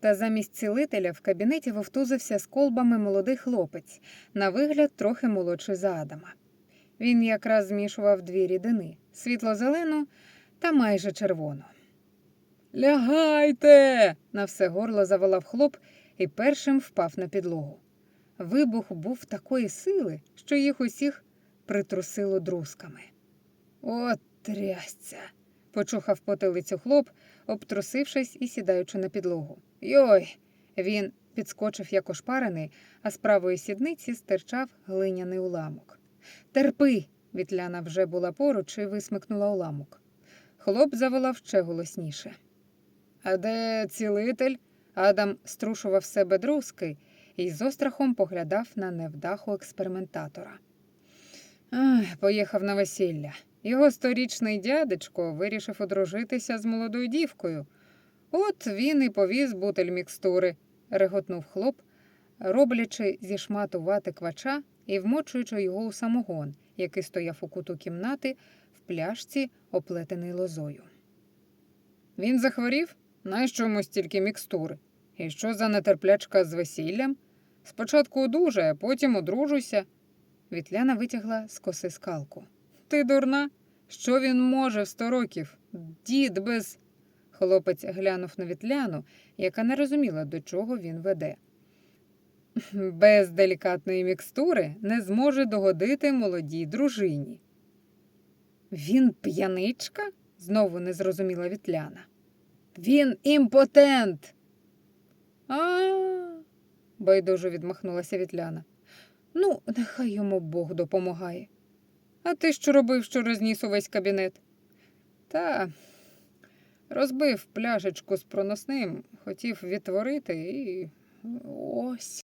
Та замість цілителя в кабінеті вовтузився з колбами молодий хлопець, на вигляд трохи молодший за Адама. Він якраз змішував дві рідини світло-зелену та майже червону. Лягайте. на все горло заволав хлоп і першим впав на підлогу. Вибух був такої сили, що їх усіх притрусило друзками. От трясця. Почухав потилицю хлоп, обтрусившись і сідаючи на підлогу. Йой. Він підскочив як ошпарений, а з правої сідниці стирчав глиняний уламок. Терпи. Вітляна вже була поруч і висмикнула уламок. Хлоп заволав ще голосніше. А де цілитель? Адам струшував себе друзки і з острахом поглядав на невдаху експериментатора. Поїхав на весілля. Його сторічний дядечко вирішив одружитися з молодою дівкою. От він і повіз бутель мікстури, реготнув хлоп, роблячи зі шмату вати квача і вмочуючи його у самогон, який стояв у куту кімнати в пляшці, оплетений лозою. Він захворів? Нащо йому стільки мікстури? І що за нетерплячка з весіллям? Спочатку одужає, потім одружуйся. Вітляна витягла з коси скалку. Ти дурна? Що він може в сто років? Дід без. Хлопець глянув на вітляну, яка не розуміла, до чого він веде. Без делікатної мікстури не зможе догодити молодій дружині. Він п'яничка? знову не зрозуміла вітляна. Він імпотент. А, байдуже відмахнулася вітляна. Ну, нехай йому Бог допомагає. А ти що робив, що розніс увесь кабінет? Та розбив пляшечку з проносним, хотів відтворити і ось.